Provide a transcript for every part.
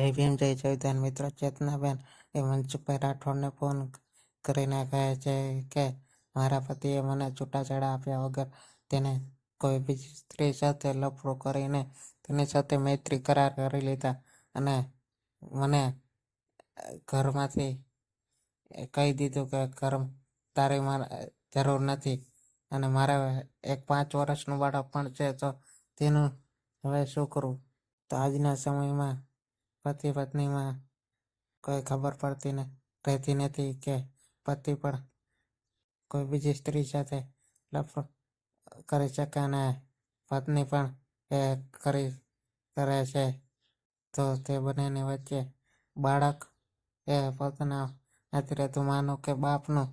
જય ભીમ, જય જયદાન મિત્રો, ચેતનાબેન, એ મનસુખભાઈ રાઠોડને ફોન કરીને કહે છે કે મારા પતિએ મને છૂટાછેડા આપ્યા વગર તેને કોઈ બીજી સ્ત્રી સાથે લફડો કરીને તેની સાથે મૈત્રી કરાર કરી લીધા અને મને ઘરમાંથી કહી દીધું કે ઘર તારી મારા, જરૂર નથી. અને મારે એક પાંચ વર્ષનું બાળક પણ છે તો તેનું હવે શું કરવું તો આજના સમયમાં પતિ પત્નીમાં કોઈ ખબર પડતી ને, રહેતી નથી કે પતિ પણ કોઈ બીજી સ્ત્રી સાથે લફડો કરી શકે અને પત્ની પણ એ કરી કરે છે. તો તે બંનેની વચ્ચે બાળક એ પોતાના નથી રહેતું. માનો કે બાપનું.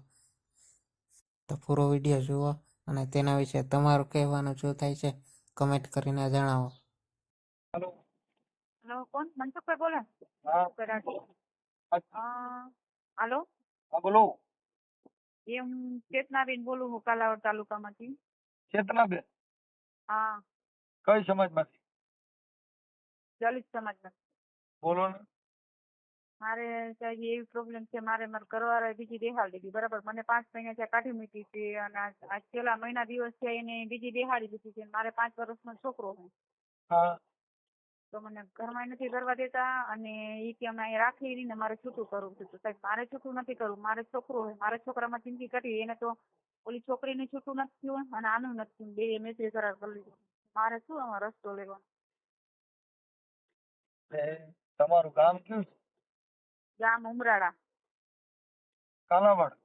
તો પૂરો વીડિયો જુઓ અને તેના વિશે તમારું કહેવાનું શું થાય છે? કમેન્ટ કરીને જણાવો. કોણ? મનસુખભાઈ બોલે. હાલો. હા બોલો. એ હું ચેતનાબેન બોલું હું કાલાવડ તાલુકામાંથી. ચેતનાબેન? હા. કઈ સમાજમાંથી? દલિત સમાજમાં. બોલો ને. મારે સાહેબ એવી પ્રોબ્લેમ છે? મારે મારા ઘરવાળાએ બીજી બેહાડી દીધી બરાબર? મને પાંચ મહિના ત્યાં કાઢી મૂકી છે અને આ છેલ્લા મહિના દિવસ છે એને બીજી બેહાડી દીધી છે મારે પાંચ વર્ષનો છોકરો છે. હા. તો મને ઘરમાં નથી કરવા દેતા અને એ કે અમે અહીંયા રાખી નહીં ને મારે છૂટું કરવું છે. તો સાહેબ મારે છૂટું નથી કરવું. મારે છોકરો હોય મારા છોકરામાં જિંદગી કરી એને તો ઓલી છોકરીને છૂટું નથી થયું અને આનું નથી થયું. બે મેત્રી કરાર કરી લીધો. મારે શું આમાં રસ્તો લેવાનો? તમારું ગામ કયું છે? ગામ ઉમરાળા. કાલાવાડ.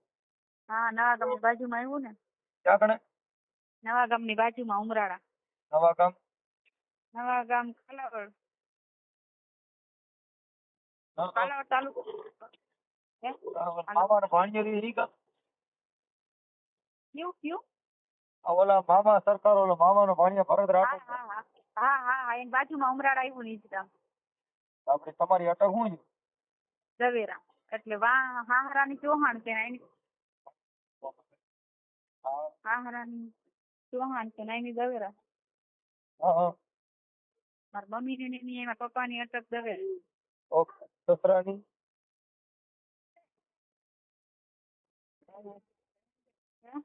હા નવા ગામની બાજુમાં આવ્યું ને. ક્યાં કણે નવા ગામની બાજુમાં ઉમરાળા. નવા ગામ? નવા ગામ કાલાવડ. કાલાવડ તાલુકો. હે? કાલાવાડ. મામાને ઈ ગામ? કયું કયું? ઓલા મામા સરકાર ઓલા મામાનો ભાણિયો ભરત હા હા હા. હા હા હા એની બાજુમાં ઉમરાળા આવ્યું ને ઈ ગામ. આપણે તમારી અટક શું ઝવેરા. એટલે વા હાહરાની ચૌહાણ છે ને એની હા. હાહરાની ચૌહાણ છે ને એની ઝવેરા. હા હા. મારા મમ્મી ને એની એના પપ્પાની અટક ઝવેરા. ઓકે. સસરાની?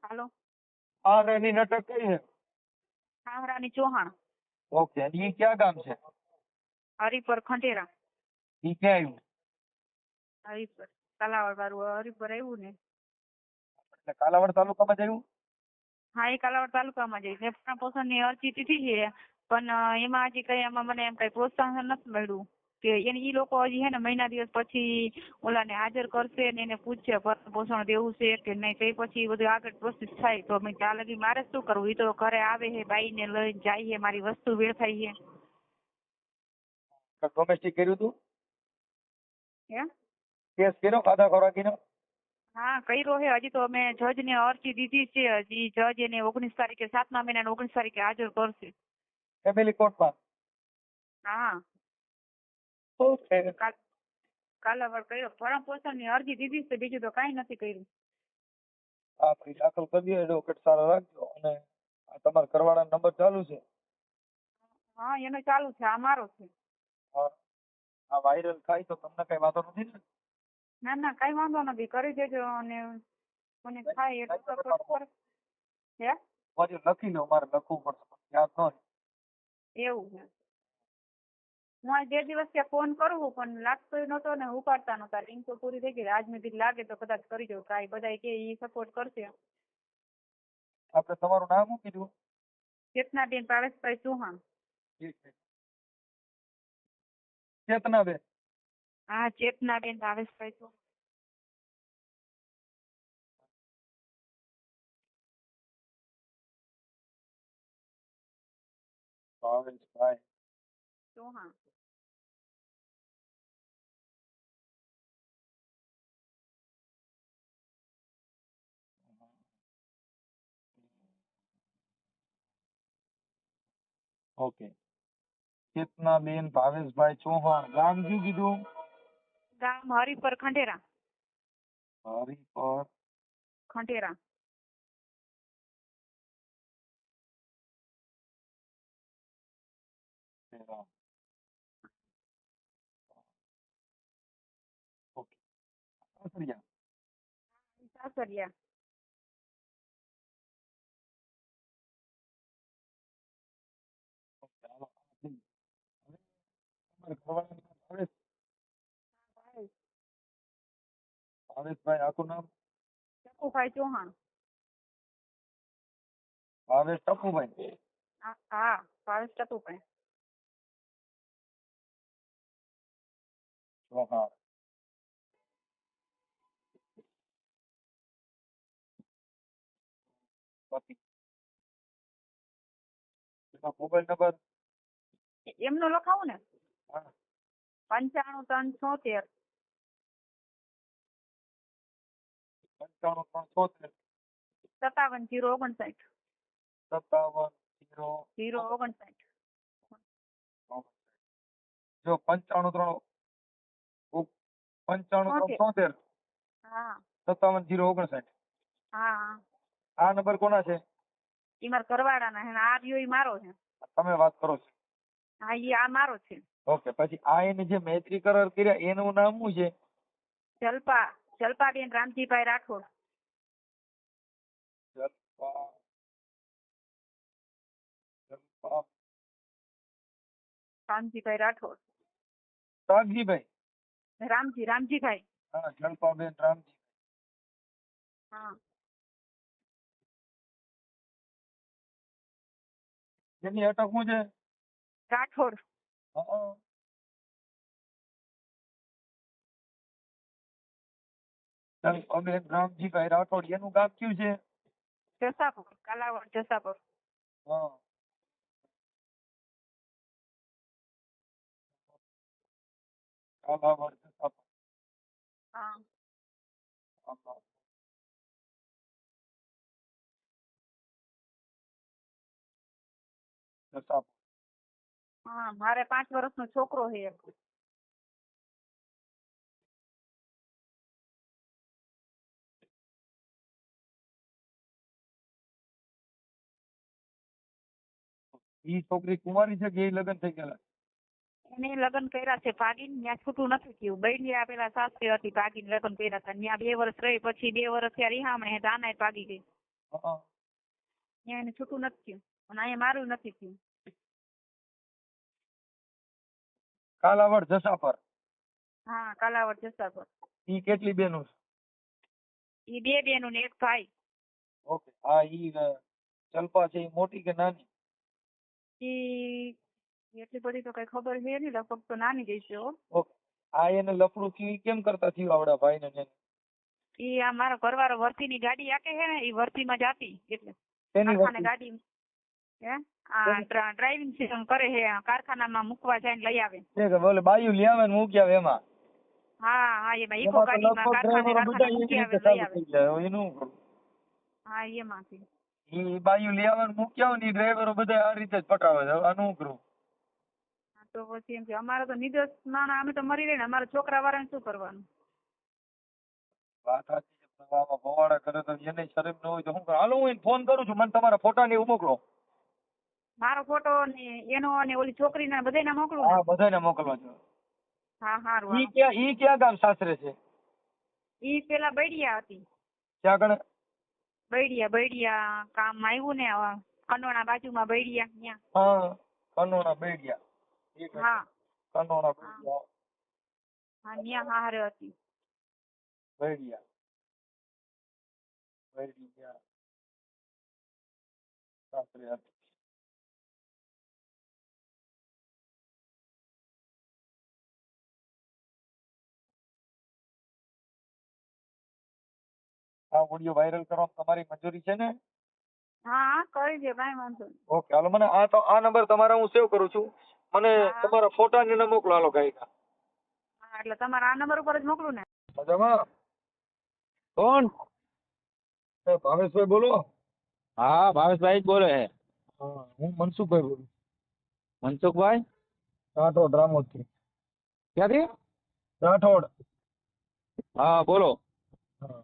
હાલો. આ રેની કઈ છે? હાહરાની ચૌહાણ. ઓકે અને ઈ ક્યાં ગામ છે? હરિપર ખંડેરા. ઈ ક્યાં આવ્યું હરિપર કાલાવડ વાળું હરિપર આવ્યું ને. એટલે કાલાવાડ તાલુકામાં જ આવ્યું હા એ કાલાવડ તાલુકામાં જઈ ને પણ પોષણની અરજી દીધી છે પણ એમાં હજી કઈ એમાં મને એમ કઈ પ્રોત્સાહન નથી મળ્યું. કે એને ઈ લોકો હજી હે ને મહિના દિવસ પછી ઓલાને હાજર કરશે ને એને પૂછશે ભરણ પોષણ દેવું છે કે નહીં તો પછી બધું આગળ પ્રોસેસ થાય. તો મેં ત્યાં લગી મારે શું કરવું? ઈ તો ઘરે આવે છે બાઈને લઈને જાય હે મારી વસ્તુ વેડફાઈ હે. ડોમેસ્ટિક કર્યું તું? હે? કેસ કર્યો ખાધા ખોરાકીનો? હા કર્યો હે. હજી તો અમે જજને અરજી દીધી છે. હજી જજ એને ઓગણીસ તારીખે સાતમા મહિના ઓગણીસ તારીખે હાજર કરશે. ફેમિલી કોર્ટમાં હા. ઓકે. કાલ કાલાવડ કર્યો. ભરણ પોષણની અરજી દીધી છે બીજું તો કાંઈ નથી કર્યું. હા ભાઈ દાખલ કરી દો એડવોકેટ સારો રાખજો અને આ તમારા ઘરવાળાનો નંબર ચાલુ છે? હા એનો ચાલુ છે આ મારો છે. હા. આ વાયરલ થાય તો તમને કઈ વાંધો નથી ને? ના ના કઈ વાંધો નથી. કરી દેજો અને મને થાય એટલું તો હે? મારે લખી લો મારે લખવું પડશે યાદ ન એવું છે. હું આજ બે દિવસ ત્યાં ફોન કરું પણ લાગતો નતો ને ઉપાડતા નતા રિંગ તો પૂરી થઈ ગઈ આજ મેં કીધું લાગે તો કદાચ કરી દઉં ટ્રાય બધા કે ઈ સપોર્ટ કરશે. આપણે તમારું નામ શું કીધું? ચેતનાબેન પાવેશભાઈ ચૌહાણ. ચેતનાબેન? હા ચેતનાબેન પાવેશભાઈ ચૌહાણ. ભાવેશભાઈ ચૌહાણ. ઓકે. ચેતનાબેન ભાવેશભાઈ ચૌહાણ. ગામ શું કીધું? ગામ હરિપર ખંડેરા. હરિપર. ખંડેરા. ઓકે. સાસરિયા. સાસરિયા. ભાવેશભાઈ આખું નામ ચકુભાઈ ચૌહાણ ભાવેશ ટપુભાઈ હા ભાવેશ ચકુભાઈ ચોહાણ મોબાઈલ નંબર એમનો લખાવું ને. પંચાણું ત્રણ છોતેર. પંચાણું ત્રણ છોતેર. સત્તાવન જીરો ઓગણસાઠ. સત્તાવન જીરો જીરો ઓગણસાઠ. જો પંચાણું ત્રણ પંચાણું ત્રણ છોતેર. હા. સત્તાવન જીરો ઓગણસાઠ. હા. આ નંબર કોના છે? ઈ મારા કરવાડા ના ને આ રહ્યો ઈ મારો છે. તમે વાત કરો છો. હા ઈ આ મારો છે. ઓકે પછી આ એને જે મૈત્રી કરાર કર્યા એનું નામ શું છે? જલપા જલપાબેન રામજીભાઈ રાઠોડ. જલપા જલપા. રામજીભાઈ રાઠોડ. સાગજીભાઈ રામજી રામજીભાઈ. હા જલપાબેન રામજી. હા. જેની અટક શું છે? રાઠોડ. હં. જલપાબેન રામજીભાઈ રાઠોડ એનું ગામ કયું છે જસાપુર કાલાવડ જસાપુર હા કાલાવડ જસાપર. હા. જસાપર. હા મારે પાંચ વર્ષનો છોકરો છે એક. ઈ છોકરી કુંવારી છે કે એ લગ્ન થઈ ગયેલા? એને લગ્ન કર્યા છે ભાગીને ત્યાં છૂટું નથી થયું. બૈનિયા પેલા સાસરી હતી ભાગીને લગ્ન કર્યા હતા. ત્યાં બે વર્ષ રહી પછી બે વર્ષ ત્યાં રિહામણે તો ભાગી ગઈ. ત્યાં એને છૂટું નથી થયું. અને અહીંયા મારું નથી થયું. કાલાવડ જસાપર. હા કાલાવડ જસાપર. ઈ કેટલી બેનો છે? ઈ બે બેનો ને એક ભાઈ. ઓકે હા ઈ ચલપા છે ઈ મોટી કે નાની? ઈ એટલી બધી તો કઈ ખબર છે નહીં લગભગ તો નાની જ છે ઓકે આ એને લફડું થયું કેમ કરતા થયું આવડા ભાઈ ને ઈ આ મારો ઘરવાળો વર્તીની ગાડી આકે છે ને ઈ વર્તીમાં જાતી એટલે ગાડી હે? ડ્રાઇવિંગ સિસ્ટમ કરે છે કારખાનામાં મૂકવા જાય લઈ આવે. એ કે બોલે બાયું લઈ આવે ને મૂકી આવે એમાં. હા હા એમાં ઇકો એમાં તો ગાડીમાં કારખાને કારખાને મૂકી આવે લઈ આવે. એનું હા એમાંથી. ઈ બાયુ લઈ આવે ને મૂકી આવે ને ડ્રાઈવરો બધા આ રીતે જ પટાવે છે અનુગ્રુ આનું કરું હા, તો પછી એમ કે અમારે તો નિર્દોષ નાના અમે તો મરી રહીને અમારા છોકરા વાળાને શું કરવાનું? વાત સાચી છે ભવાડા કરે તો એને શરમ ન હોય તો હું હાલો હું ફોન કરું છું મને તમારા ફોટા ને એવું મોકલો. મારો ફોટો ને એનો અને ઓલી છોકરીના બધાયના મોકલું હા ને બધાને મોકલવા છો. હા હારું ઈ ક્યાં ઈ ક્યાં ગામ સાસરે છે? ઈ પેલા બૈડિયા હતી. ક્યાં ગણ? બૈડિયા બૈડિયા કામ આવ્યું ને કનોણા બાજુમાં બૈડિયા ત્યાં. હા કનોણા બેડિયા. હા. કનોણા બૈડિયા. હા ત્યાં હારે હતી. બૈડિયા. બૈડિયા. સાસરે હતી. આ ઓડિયો વાયરલ કરવા તમારી મંજૂરી છે ને? હા હા કરી દે કાંઈ વાંધો નહીં. ઓકે હાલો મને આ તો આ નંબર તમારા હું સેવ કરું છું. મને તમારા ફોટા ને મોકલો હાલો ગાયકા હા એટલે તમારા આ નંબર ઉપર જ મોકલું ને? મજામાં? કોણ? એ ભાવેશભાઈ બોલો. હા ભાવેશભાઈ જ બોલે છે. હા હું મનસુખભાઈ બોલું. મનસુખભાઈ? રાઠોડ રામોદથી. ક્યાંથી? રાઠોડ. હા બોલો. હા.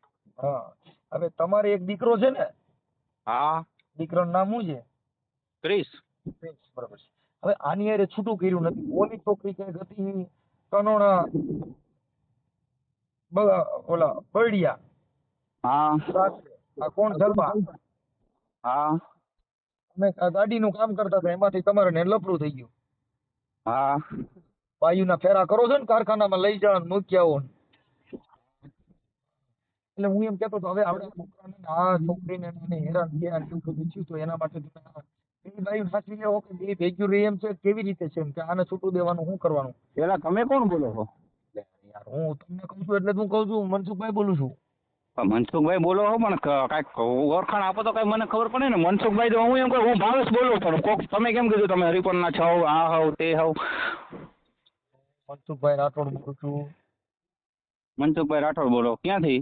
હા. હવે તમારે એક દીકરો છે ને? હા. દીકરાનું નામ શું છે? ક્રિસ પ્રિન્સ, બરાબર છે. હવે આની હારે છૂટું કર્યું નથી. ઓલી છોકરી ક્યાંક હતી? કનોણા ઓલા બળિયા. હા. આ કોણ? જલબા હા. અમે ગાડીનું કામ કરતા હતા. એમાંથી તમારે ને લફડું થઈ ગયું. હા. વાયુના ફેરા કરો છો ને કારખાનામાં લઈ જાવ ને મૂકી આવો ને. એટલે હું એમ કેતો હતો હવે આપણે છોકરાને આ છોકરીને એને હેરાન થયા ને એવું બધું થયું તો એના માટે તમે આ બે સાચવી લેવો કે બે ભેગ્યું રહે એમ છે? કેવી રીતે છે એમ કે આને છૂટું દેવાનું શું કરવાનું? પેલા તમે કોણ બોલો છો? યાર હું તમને કહું છું એટલે હું કહું છું મનસુખભાઈ બોલું છું. મનસુખભાઈ બોલો હો પણ કાંઈક ઓળખાણ આપો તો કઈ મને ખબર પડે ને. મનસુખભાઈ તો હું એમ કહું હું ભાવેશ બોલું પણ કોક તમે કેમ કીધું? તમે હરિપરના છો આ હોવ તે હોવ. મનસુખભાઈ રાઠોડ બોલું છું. મનસુખભાઈ રાઠોડ બોલો ક્યાંથી?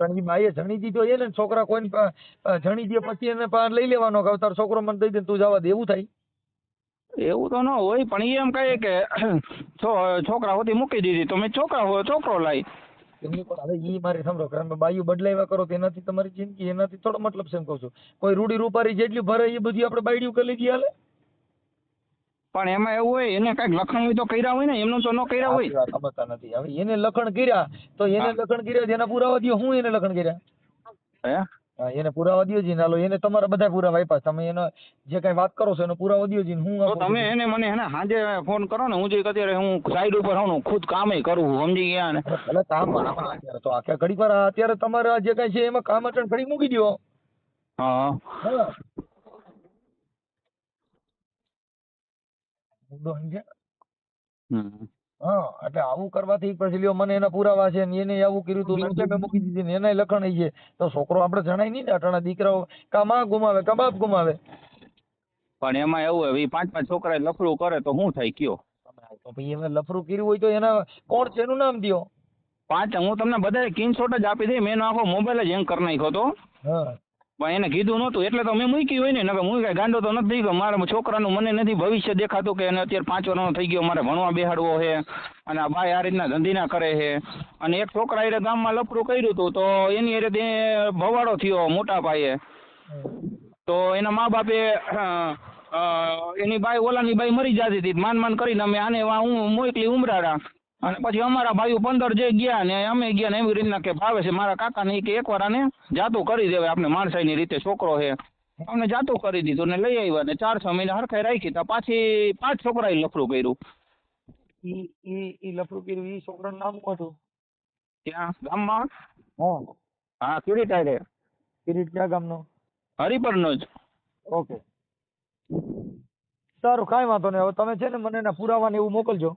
કારણ કે માએ જણી દીધો એને છોકરા કોઈને જણી દે પછી એને પાર લઈ લેવાનો કે તારો છોકરો મને દઈ દે તું જવા દે એવું થાય? એવું તો ન હોય પણ એ એમ કહે કે છોકરા હોતી મૂકી દીધી તો મેં છોકરા હોય છોકરો લાવી એમની પણ હવે ઈ મારી સાંભળો કારણ કે બાયું બદલાવ્યા કરો તો એનાથી તમારી જિંદગી એનાથી થોડો મતલબ છે એમ કહું છું. કોઈ રૂડી રૂપારી જેટલી ભરે એ બધી આપણે બાયડ્યું કરી લીધી હાલે. પણ એમાં એવું હોય એને કંઈક લખણ હોય તો કર્યા હોય ને એમનું તો ન કર્યા હોય. સમજતા નથી. હવે એને લખણ કર્યા તો એને લખણ કર્યા એના પુરાવા દ્યો હું એને લખણ કર્યા? હે? એને પુરાવા દ્યો જી નાલો એને તમારા બધા પુરાવા આપ્યા. તમે એનો જે કઈ વાત કરો છો એનો પુરાવો દ્યો જી હું તો તમે એને મને હે ને સાંજે ફોન કરો ને હું જે અત્યારે હું સાઈડ ઉપર હોઉં ખુદ કામે કરું સમજી ગયા ને. એટલે કામ અત્યારે તો આખે ઘડી વાર અત્યારે તમારે જે કઈ છે એમાં કામ અટણ ઘડી મૂકી દો હા. મુદ્દો સમજ્યા હા એટલે આવું કરવાથી પછી લ્યો મને એના પુરાવા છે ને એને આવું કર્યું હતું એટલે મેં મૂકી દીધી ને એનાય લખણ છે તો છોકરો આપણે જણાય નહીં ને અટાણા દીકરાઓ કા માં ગુમાવે કા બાપ ગુમાવે. પણ એમાં એવું હોય પાંચ પાંચ છોકરા લફરું કરે તો શું થાય કયો? તો ભાઈ એમાં લફરું કર્યું હોય તો એના કોણ છે એનું નામ દ્યો? પાંચ હું તમને બધા સ્ક્રીનશોટ જ આપી દઈ મેં આખો મોબાઈલ જ હેંગ કરી નાખ્યો હતો હા. પણ એને કીધું નહોતું, એટલે તો મેં મૂકી હોય ને નકર હું કાંઈ ગાંડો તો નથી કે મારા છોકરાનું મને નથી ભવિષ્ય દેખાતું કે એને અત્યારે પાંચ વર્ષનો થઈ ગયો, મારે ભણવા બેહાડવો છે, અને આ ભાઈ આ રીતના ધંધીના કરે છે. અને એક છોકરા એ ગામમાં લફડું કર્યું હતું, તો એની એ ભવાડો થયો મોટા પાયે. તો એના મા બાપે એની બાઈ, ઓલાની બાઈ મરી જતી હતી, માન માન કરીને અમે આને હું મોકલી ઉમરાડા. અને પછી અમારા ભાઈઓ પંદર જે ગયા ને અમે ગયા ને એવી રીતના કે ભાવે છે. મારા કાકા ને કે એકવાર આને જાતું કરી દેવાય. આપણે માણસાઈની રીતે છોકરો છે. અમને જાતું કરી દીધું ને લઈ આવ્યા ને ચાર છ મહિના હરખાઈ રાખી તો. પાછી પાંચ છોકરાએ લફડું કર્યું. ઈ ઈ લફરું કર્યું. ઈ છોકરાનું નામ શું હતું? ત્યાં ગામમાં? હા. હા કિરીટ ક્યાં ગામનો? હરિપરનો જ. ઓકે. સારું કાંઈ વાંધો નહીં. હવે તમે છે ને મને એના પુરાવા ને એવું મોકલજો.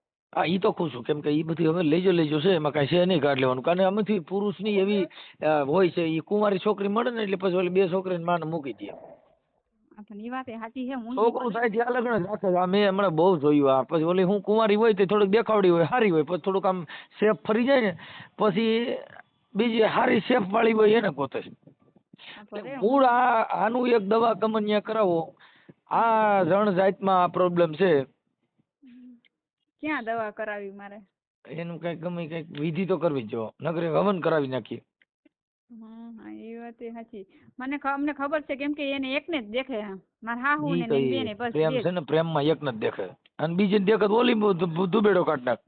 હા એ તો ખુશ છું કેમ કે એ બધી હવે લેજો લેજો છે એમાં કાંઈ છે નહીં કાઢ લેવાનું. કારણ કે અમેથી પુરુષની એવી હોય છે એ કુંવારી છોકરી મળે ને એટલે પછી ઓલી બે છોકરીને માને મૂકી દે. છોકરું થાય ત્યાં લગ્ન રાખે આ મેં હમણાં બહુ જોયું આ. પછી ઓલી હું કુંવારી હોય તે થોડીક દેખાવડી હોય સારી હોય પછી થોડુંક આમ સેફ ફરી જાય ને પછી બીજી સારી સેફ વાળી હોય એને ભલે મૂળ આ આનું એક દવા કમન્યા કરાવો. આ જણ જાતમાં આ પ્રોબ્લેમ છે. ક્યાં દવા કરાવી મારે? એનું કઈ ગમે કંઈક વિધિ તો કરવી જ જો નગરે હવન કરાવી નાખીએ. હમ, હા એ વાત એ સાચી. મને અમને ખબર છે કેમ કે એને એકને જ દેખે હા મારા હાહુ ને બેને બસ પ્રેમ છે ને પ્રેમમાં એક ને જ દેખે. અને બીજી દેખે તો ઓલી દુબેડો કાઢ નાખ.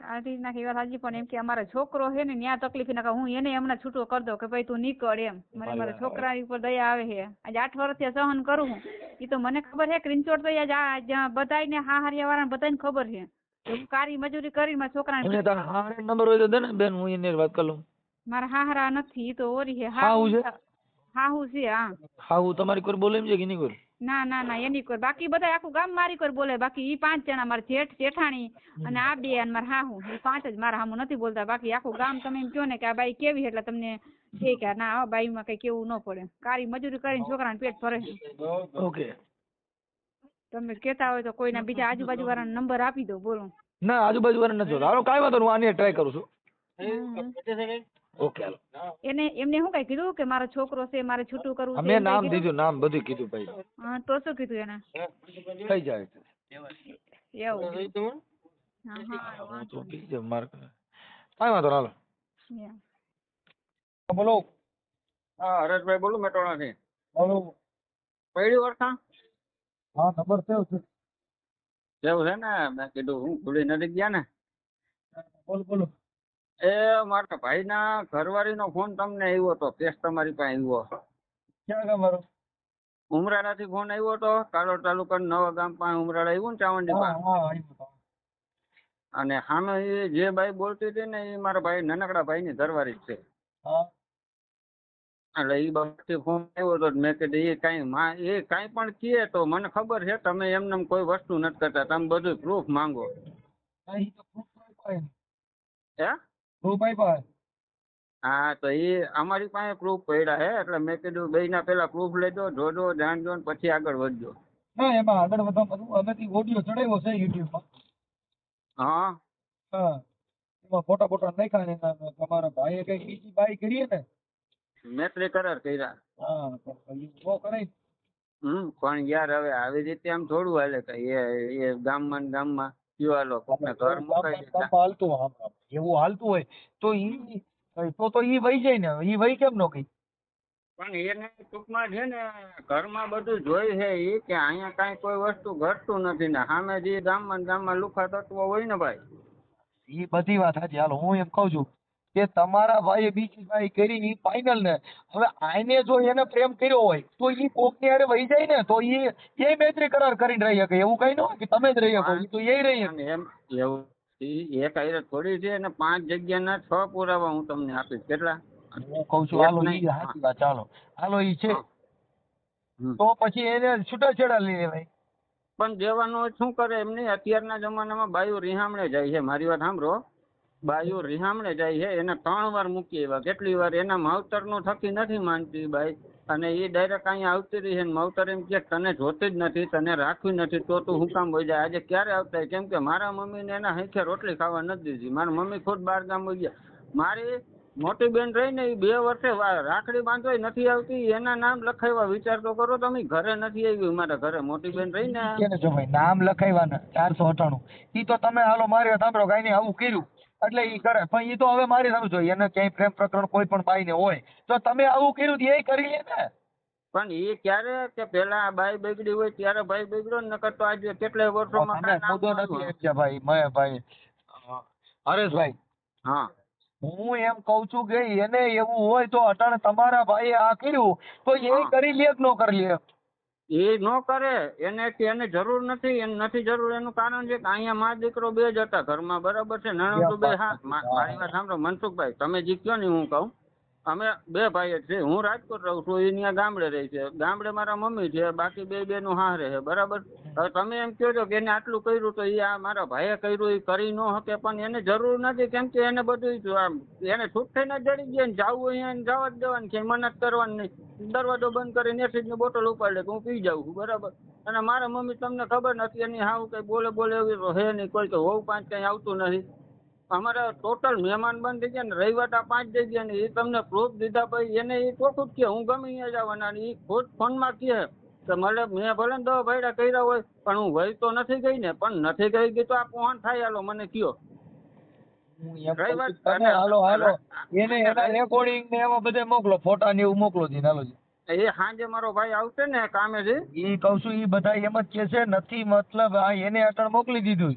કાઢી નાખી વાત સાચી પણ એમ કે અમારો છોકરો છે ને ન્યા તકલીફ ના હું એને હમણાં છૂટો કરી દઉં કે ભાઈ તું નીકળ એમ. મને મારા છોકરા ઉપર દયા આવે છે. આજે આઠ વર્ષથી સહન કરું હું. એ તો મને ખબર છે ક્રિંચોડ તો આજ ને હા હારિયા વાળાને બધાને ખબર છે. હું કારી મજૂરી કરીને મારા છોકરાને તારા હારે નંબર હોય તો દે ને બેન હું એને વાત કરી લઉં. મારા હાહરા નથી એ તો ઓરી છે. હાહુ છે? હાહુ છે હા. હા હું તમારી કોઈ બોલે એમ છે કે નહીં કોઈ? ના ના ના એની કોઈ. બાકી બધા આખું ગામ મારી કોઈ બોલે. બાકી ઈ પાંચ જણા મારા જેઠ જેઠાણી અને આ બે અને મારા હાહુ. એ પાંચ જ મારા હામું નથી બોલતા. બાકી આખું ગામ તમે એમ કહો ને કે આ બાઈ કેવી એટલે તમને કહે કે ના આ બાઈમાં કઈ કેવું ન પડે. કારી મજૂરી કરીને છોકરાને પેટ ભરે ઓકે. તમે કહેતા હોય તો કોઈના બીજા આજુબાજુ વાળાનો નંબર આપી દો બોલો. ના આજુબાજુ વાળા નથી હાલો કાંઈ વાંધો હું આની ટ્રાય કરું છું. Okay hello. એને એમને શું કઈ કીધું કે મારો છોકરો છે મારે છૂટું કરવું છે મેં નામ દીધું નામ બધું કીધું ભાઈ. હા તો શું કીધું એને? થઈ જાય એવું. હા હા તો બીજે માર કાંઈ. વાંધો હાલો. બોલો. હા હરેશભાઈ બોલું મેટોણાથી બોલો. પહેલી વર્ષા હા ખબર છે જેવું છે ને મેં કીધું હું ભૂલી નથી ગયા ને. બોલો બોલો. એ મારા ભાઈના ઘરવાળીનો ફોન તમને આવ્યો હતો કેસ તમારી પાસે આવ્યો ક્યાં ગામ મારો ઉમરાળાથી ફોન આવ્યો હતો કાલોડ તાલુકા નવા ગામ પાસે ઉમરાળા આવ્યું ને ચાવંડી પાસે. અને સામે જે ભાઈ બોલતી હતી ને એ મારા ભાઈ નાનકડા ભાઈની ઘરવાળી જ છે. એટલે એ બાબતથી ફોન આવ્યો હતો મેં કીધું એ કાંઈ માં એ કાંઈ પણ કહે તો મને ખબર છે તમે એમને કોઈ વસ્તુ નથી કરતા તમે બધું પ્રૂફ માંગો. હે? Proof આપ્યા હા તો એ અમારી પાસે પ્રૂફ પડ્યા છે એટલે મેં કીધું બેયના પેલા પ્રૂફ લેજો જોજો જાણજો ને પછી આગળ વધજો. ના એમાં આગળ વધવા અમે ઓડિયો ચડાવ્યો છે યુટ્યુબમાં હા. હા. એમાં ફોટા ફોટા નાખ્યા ને તમારા ભાઈએ કઈ બીજી બાઈ કરીએ ને? મેત્રી કરાર કર્યા. હા તો કરાય હમ પણ યાર હવે આવી રીતે આમ થોડું હાલે કઈ એ એ ગામમાં ને ગામમાં. કયો હાલો ઘર મુકાઈ દેતા હાલતું આમ આમ. એવું હાલતું હોય તો ઈ તો તો ઈ વહી જાય ને ઈ વહી કેમ નો ગઈ? પણ એને ટૂંકમાં છે ને ઘરમાં બધું જોઈ છે એ કે અહીંયા કાંઈ કોઈ વસ્તુ ઘટતું નથી ને સામે જે ગામમાં ગામમાં લુખા તત્વો હોય ને ભાઈ. ઈ બધી વાત સાચી. હાલો હું એમ કહું છું કે તમારા ભાઈએ બીજી ભાઈ કરી એ ફાઇનલ ને. હવે આને જો એને પ્રેમ કર્યો હોય તો એ કોકની હારે વહી જાય ને તો એ એ મૈત્રી કરાર કરીને રહી શકે. એવું કઈ ન હોય કે તમે જ રહી શકો તો એ રહી શકે. એમ એવું. એક હારે થોડી છે અને પાંચ જગ્યાના છ પુરાવા હું તમને આપીશ. કેટલા? હું કઉ છું હાલો એ સાચી વાત ચાલો. હાલો એ છે. તો પછી એને છૂટાછેડા લઈ લેવાય. પણ દેવાનો શું કરે એમ નહીં અત્યારના જમાનામાં બાયું રિહામણે જાય છે. મારી વાત સાંભળો. બાયું રિહામણે જાય છે, એને ત્રણ વાર મૂકી એવા. કેટલી વાર એના માવતરનું થકી નથી માનતી બાઈ. અને એ ડાયરેક્ટ અહીંયા આવતી રહી છે માવતર એમ કે તને જોતી જ નથી, તને રાખવી નથી, તો તું હું કામ હોય જાય. આજે ક્યારે આવતા કેમ કે મારા મમ્મીને એના હંખે રોટલી ખાવા નથી દીધી. મારી મમ્મી ખુદ બહાર ગામ ગયા. મારી મોટી બેન રહી ને એ બે વર્ષે રાખડી બાંધવાય નથી આવતી. એના નામ લખાવ્યા. વિચાર તો કરો તમે, ઘરે નથી આવી મારા ઘરે. મોટી બેન રહી ને નામ લખાવ્યા ચારસો અઠાણું. ઈ તો તમે હાલો માર્યો, સાંભળો કઈ આવું કર્યું. એટલે ઈ કરે. પણ ઈ તો હવે મારી સામે જોઈએ. એને ક્યાંય પ્રેમ પ્રકરણ કોઈ પણ બાઈને હોય તો તમે આવું કર્યું એ કરી લે ને. પણ એ ક્યારે કે પેલા બાઈ બગડી હોય ત્યારે ભાઈ બગડ્યો ને નકર તો આજે કેટલાય વર્ષોમાં મુદ્દો નથી. કે ભાઈ મેં ભાઈ હરેશભાઈ હા. હું એમ કઉ છું કે એને એવું હોય તો અટાણે તમારા ભાઈએ આ કર્યું તો એ કરી લે કે ન કરી લે? એ ન કરે એને એને જરૂર નથી એને નથી જરૂર એનું કારણ છે કે અહીંયા મા દીકરો બે જ હતા ઘરમાં બરાબર છે? નણંદ બે હા મારી વાત સાંભળો મનસુખભાઈ તમે જે કયો ને હું કહું? અમે બે ભાઈ જ છે હું રાજકોટ રહું છું એ ત્યાં ગામડે રહે છે. ગામડે મારા મમ્મી છે, બાકી બે બેનું હારે રહે. બરાબર? હવે તમે એમ કહો છો કે એને આટલું કર્યું તો એ આ મારા ભાઈએ કર્યું એ કરી ન શકે, પણ એને જરૂર નથી. કેમ કે એને બધું આમ, એને છૂટ થઈને જ જડી ગયા ને જાવું હોય એને જવા જ દેવાની છે મનત કરવાની નહીં. દરવાજો બંધ કરીને એસિડની બોટલ ઉપાડી કે હું પી જાઉં છું, બરાબર? અને મારા મમ્મી તમને ખબર નથી, એની હાવ કઈ બોલે બોલે એવી હે નહીં. કોઈ કે હોવ પાંચ કઈ આવતું નથી. અમારે ટોટલ મહેમાન બંધ થઈ ગયા ને રહીવાટા પાંચ થઈ ગયા ને એ તમને પ્રૂફ દીધા પછી એને એ ચોખ્ખું જ કે હું ગમે અહીંયા જવાના એ ખુદ ફોનમાં કહે કે મને મેં ભલે ને દવા ભાઈડા કર્યા હોય પણ હું વહી તો નથી ગઈ ને પણ નથી ગઈ ગઈ તો આ કોણ થાય હાલો મને કયો. કહું છું હાલો હાલો. એને એના રેકોર્ડિંગ ને એમાં બધે મોકલો ફોટા ને એવું મોકલો જી હાલો એ હાંજે મારો ભાઈ આવશે ને કામેથી ઈ કહું છું એ બધા એમ જ કે છે નથી મતલબ આ એને અટણ મોકલી દીધું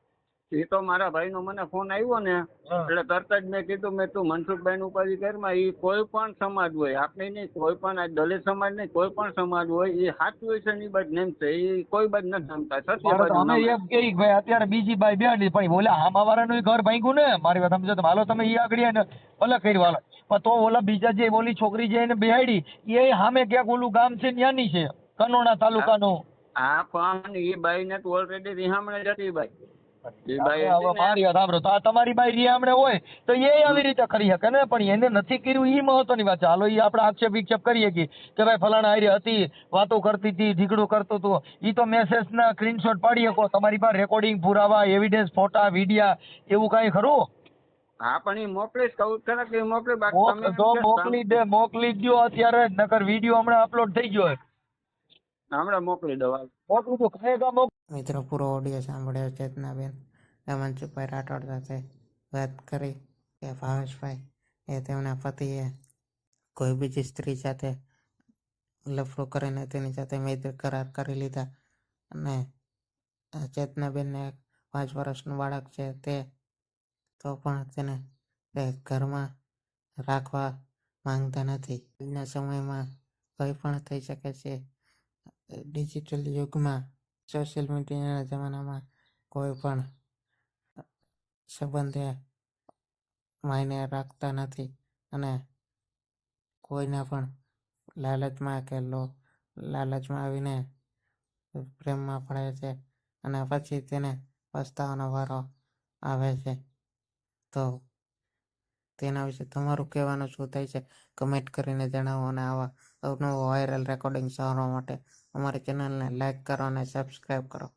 એ તો મારા ભાઈનો મને ફોન આવ્યો ને એટલે તરત જ મેં કીધું મેં તું મનસુખભાઈ નું ઉપાધિ કરમાં એ કોઈ પણ સમાજ હોય આપણે નહીં કોઈ પણ આ દલિત સમાજ નહીં કોઈ પણ સમાજ હોય એ સાચું હોય છે ને એ નેમ છે એ કોઈ બાજુ નથી નમતા સત્ય મારે અમે એમ કે ભાઈ અત્યારે બીજી બાઈ બેઠી પણ બોલે આમાં વાળાનું ઘર ભાંગ્યું ને મારી વાત સમજો તમે હાલો તમે એ આગળ ને ભલે કરી હાલો. પણ તો ઓલા બીજા જે ઓલી છોકરી જે એને બેહાડી એ સામે ક્યાંક ઓલું ગામ છે ત્યાંની છે કનોણા તાલુકાનું. હા પણ એ બાઈ ને તો ઓલરેડી રિહામણે જતી બાઈ. એ બાઈ રિયા તો તમારી રિયામણે હોય તો એ આવી રીતે કરી શકે ને? પણ એને નથી કર્યું એ મહત્વની વાત છે. હાલો ઈ આપણે આક્ષેપ વિક્ષેપ કરીએ કે કે ભાઈ ફલાણા હારી હતી વાતો કરતી હતી ઢીકડું કરતો હતો. એ તો મેસેજ ના સ્ક્રીનશોટ પાડી શકો. તમારી પાસે રેકોર્ડિંગ પુરાવા એવિડન્સ ફોટા વિડિયા એવું કાંઈ ખરું? હા પણ એ મોકલીશ કહું ખરા કે મોકલી બાકી તો દે મોકલી જ અત્યારે નકર વીડિયો હમણાં અપલોડ થઈ ગયો હમણાં મોકલી દઉં મોકલું મોકલી કઈ મિત્રો, પૂરો ઓડિયો સાંભળ્યો ચેતનાબેન એ રાઠોડ સાથે વાત કરી કે ભાવેશભાઈ, એ તેમના પતિએ કોઈ બીજી સ્ત્રી સાથે લફડો કરીને તેની સાથે મૈત્રી કરાર કરી લીધા અને ચેતનાબેનને એક પાંચ વર્ષનું બાળક છે તે, તો પણ તેને ઘરમાં રાખવા માંગતા નથી. આજના સમયમાં કંઈ પણ થઈ શકે છે. ડિજિટલ યુગમાં સોશિયલ મીડિયાના જમાનામાં કોઈ પણ સંબંધે માયને રાખતા નથી અને કોઈના પણ લાલચમાં કે લો, લાલચમાં આવીને પ્રેમમાં પડે છે અને પછી તેને પસ્તાવાનો વારો આવે છે. તો તેના વિશે તમારું કહેવાનું શું થાય છે? કમેન્ટ કરીને જણાવો અને આવા અવનવો વાયરલ રેકોર્ડિંગ સાંભળવા માટે અમારી ચેનલને લાઈક કરો અને સબસ્ક્રાઈબ કરો.